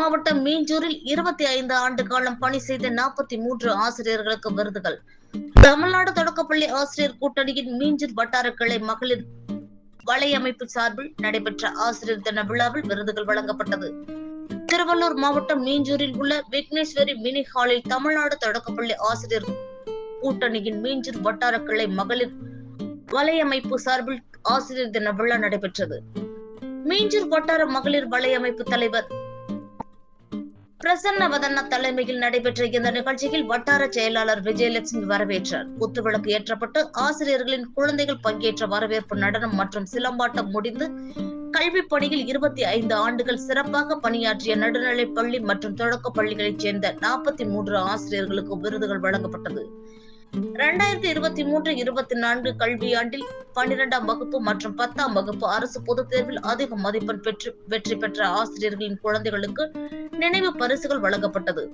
மாவட்டம் மீஞ்சூரில் இருபத்தி ஐந்து ஆண்டு காலம் பணி செய்த நாற்பத்தி மூன்று ஆசிரியர்களுக்கு விருதுகள். தமிழ்நாடு தொடக்கப்பள்ளி ஆசிரியர் கூட்டணியின் மீஞ்சூர் வட்டார கிளை மகளிர் வலையமைப்பு சார்பில் நடைபெற்ற ஆசிரியர் தின விழாவில் விருதுகள் வழங்கப்பட்டது. திருவள்ளூர் மாவட்டம் மீஞ்சூரில் உள்ள விக்னேஸ்வரி மினி ஹாலில் தமிழ்நாடு தொடக்கப்பள்ளி ஆசிரியர் கூட்டணியின் மீஞ்சூர் வட்டார கிளை மகளிர் வலையமைப்பு சார்பில் ஆசிரியர் தின விழா நடைபெற்றது. மீஞ்சூர் வட்டார மகளிர் வலையமைப்பு தலைவர் பிரசன்ன வதன்ன தலைமையில் நடைபெற்ற இந்த நிகழ்ச்சியில் வட்டார செயலாளர் விஜயலட்சுமி வரவேற்றார். குத்துவிளக்கு ஏற்றப்பட்டு ஆசிரியர்களின் குழந்தைகள் பங்கேற்ற வரவேற்பு நடனம் மற்றும் சிலம்பாட்டம் முடிந்து கல்வி பணியில் இருபத்தி ஐந்து ஆண்டுகள் சிறப்பாக பணியாற்றிய நடுநிலை பள்ளி மற்றும் தொடக்க பள்ளிகளைச் சேர்ந்த நாற்பத்தி மூன்று ஆசிரியர்களுக்கு விருதுகள் வழங்கப்பட்டது. இரண்டாயிரத்தி இருபத்தி மூன்று இருபத்தி நான்கு கல்வியாண்டில் பன்னிரெண்டாம் வகுப்பு மற்றும் பத்தாம் வகுப்பு அரசு பொதுத் தேர்வில் அதிக மதிப்பெண் பெற்று வெற்றி பெற்ற ஆசிரியர்களின் குழந்தைகளுக்கு நினைவு பரிசுகள் வழங்கப்பட்டது.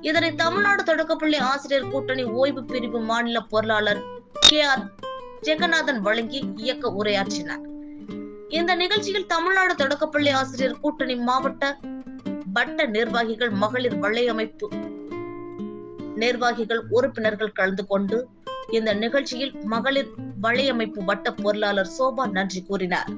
இதனை தமிழ்நாடு தொடக்கப்பள்ளி ஆசிரியர் கூட்டணி ஓய்வு பிரிவு மாநில பொருளாளர் கே ஆர் ஜெகநாதன் வழங்கி இயக்க உரையாற்றினார். இந்த நிகழ்ச்சியில் தமிழ்நாடு தொடக்கப்பள்ளி ஆசிரியர் கூட்டணி மாவட்ட வட்ட நிர்வாகிகள் மகளிர் வலையமைப்பு நிர்வாகிகள் உறுப்பினர்கள் கலந்து கொண்டு இந்த நிகழ்ச்சியில் மகளிர் வலையமைப்பு வட்ட பொருளாளர் சோபா நன்றி கூறினார்.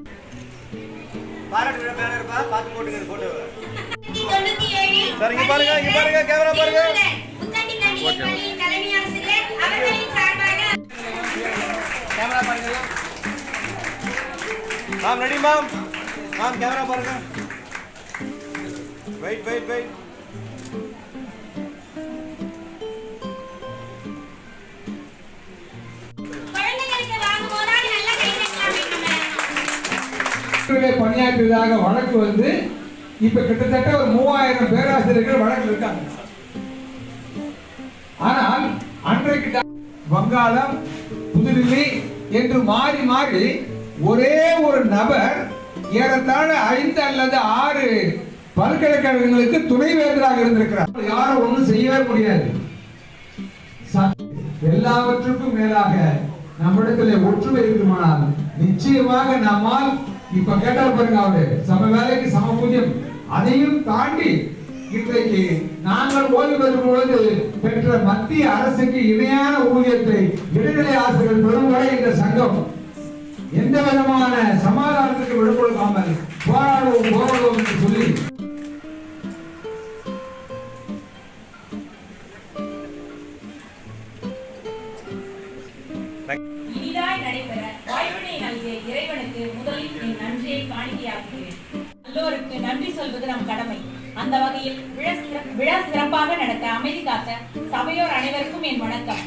Ma'am ready ma'am? Ma'am camera பாருங்க. வெயிட் வெயிட் வெயிட் நம்ம பணியாற்றியதாக வழக்கு வந்து இப்ப கிட்டத்தட்ட ஒரு மூவாயிரம் பேராசிரியர்கள் வழக்கு இருக்காங்க. ஆனால் அன்றைக்கு வங்காளம் புதுடில்லி என்று மாறி மாறி ஒரே ஒரு நபர் ஏறத்தாழ ஐந்து அல்லது ஆறு பல்கலைக்கழகங்களுக்கு துணைவேந்தராக இருந்திருக்கிறார். யாரும் ஒண்ணும் செய்யவே முடியாது. எல்லாவற்றுக்கும் மேலாக நம்மிடத்தில் ஒற்றுமை இருக்குமானால் நிச்சயமாக நம்மால் இப்ப கேட்டால் பாருங்க அவரு சம வேலைக்கு சம பூஜ்யம். அதையும் தாண்டி இன்றைக்கு நாங்கள் ஓய்வு பெறும் பொழுது பெற்ற மத்திய அரசுக்கு இணையான ஊதியத்தை இடைநிலை ஆசிரியர்கள் பெறும் வரை இந்த சங்கம் எந்த விதமான சமாதானத்துக்கு விடுபடுக்காமல் போராடுவோம் போராடுவோம் என்று சொல்லி இனிதாய் நடைபெற பெற்றோருக்கு நன்றி சொல்வது நம் கடமை. அந்த வகையில் விழா சிறப்பாக நடத்த அமைதி காத்த சபையோர் அனைவருக்கும் என் வணக்கம்.